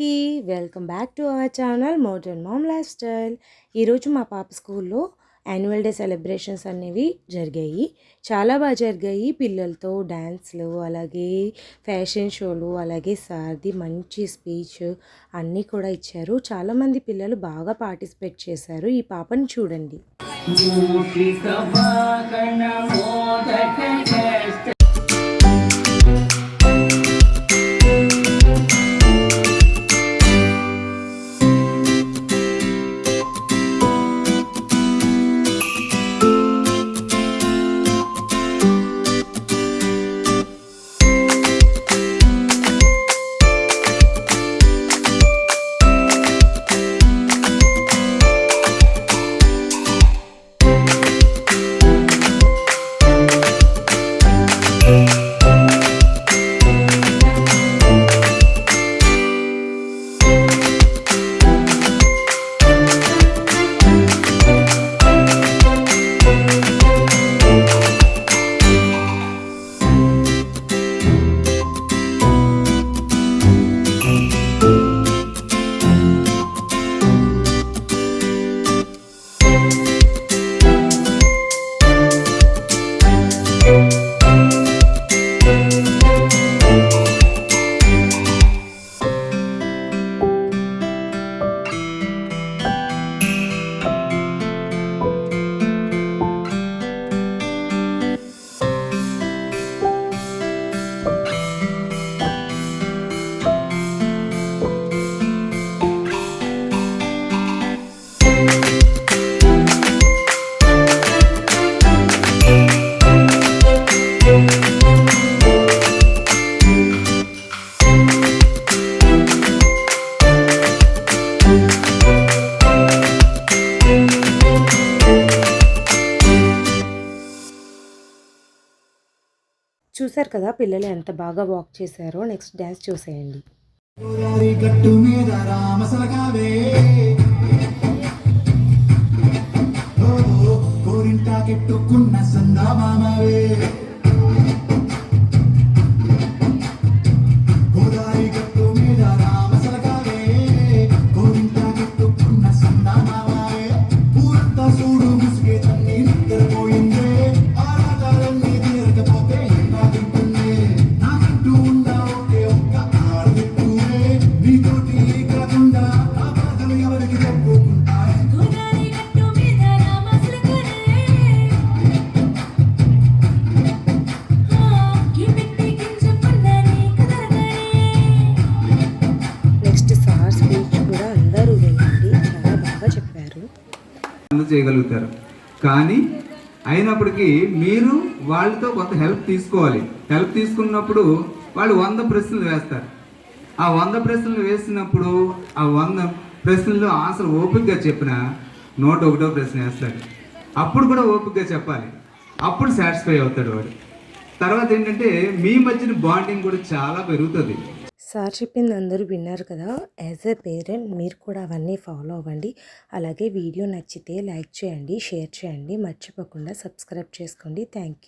Welcome back to our channel modern mom life style. ఈరోజు మా పాప స్కూల్లో యాన్యువల్ డే సెలబ్రేషన్స్ అనేవి జరిగాయి. చాలా బాగా జరిగాయి. పిల్లలతో డ్యాన్స్లు అలాగే ఫ్యాషన్ షోలు అలాగే సార్ది మంచి స్పీచ్ అన్నీ కూడా ఇచ్చారు. చాలామంది పిల్లలు బాగా పార్టిసిపేట్ చేశారు. ఈ పాపని చూడండి. Thank చూశారు కదా పిల్లలు ఎంత బాగా వాక్ చేశారో నెక్స్ట్ డ్యాన్స్ చూసేయండి గోదావరి గట్టు మీద రామసలకావే కోరింటాకెట్టుకున్న సందామామవే గోదావరి అందరూ చేయగలుగుతారు. కానీ అయినప్పటికీ మీరు వాళ్ళతో కొంత హెల్ప్ తీసుకోవాలి. హెల్ప్ తీసుకున్నప్పుడు వాళ్ళు వంద ప్రశ్నలు వేస్తారు. ఆ వంద ప్రశ్నలు వేసినప్పుడు ఆ వంద ప్రశ్నలు ఆన్సర్ ఓపికగా చెప్పిన నూట ఒకటో ప్రశ్న వేస్తాడు. అప్పుడు కూడా ఓపికగా చెప్పాలి. అప్పుడు సాటిస్ఫై అవుతాడు వాడు. తర్వాత ఏంటంటే మీ మధ్యన బాండింగ్ కూడా చాలా పెరుగుతుంది. సార్ చెప్పింది అందరూ విన్నారు కదా. యాజ్ ఎ పేరెంట్ మీరు కూడా అవన్నీ ఫాలో అవ్వండి. అలాగే వీడియో నచ్చితే లైక్ చేయండి షేర్ చేయండి. మర్చిపోకుండా సబ్స్క్రైబ్ చేసుకోండి. Thank you.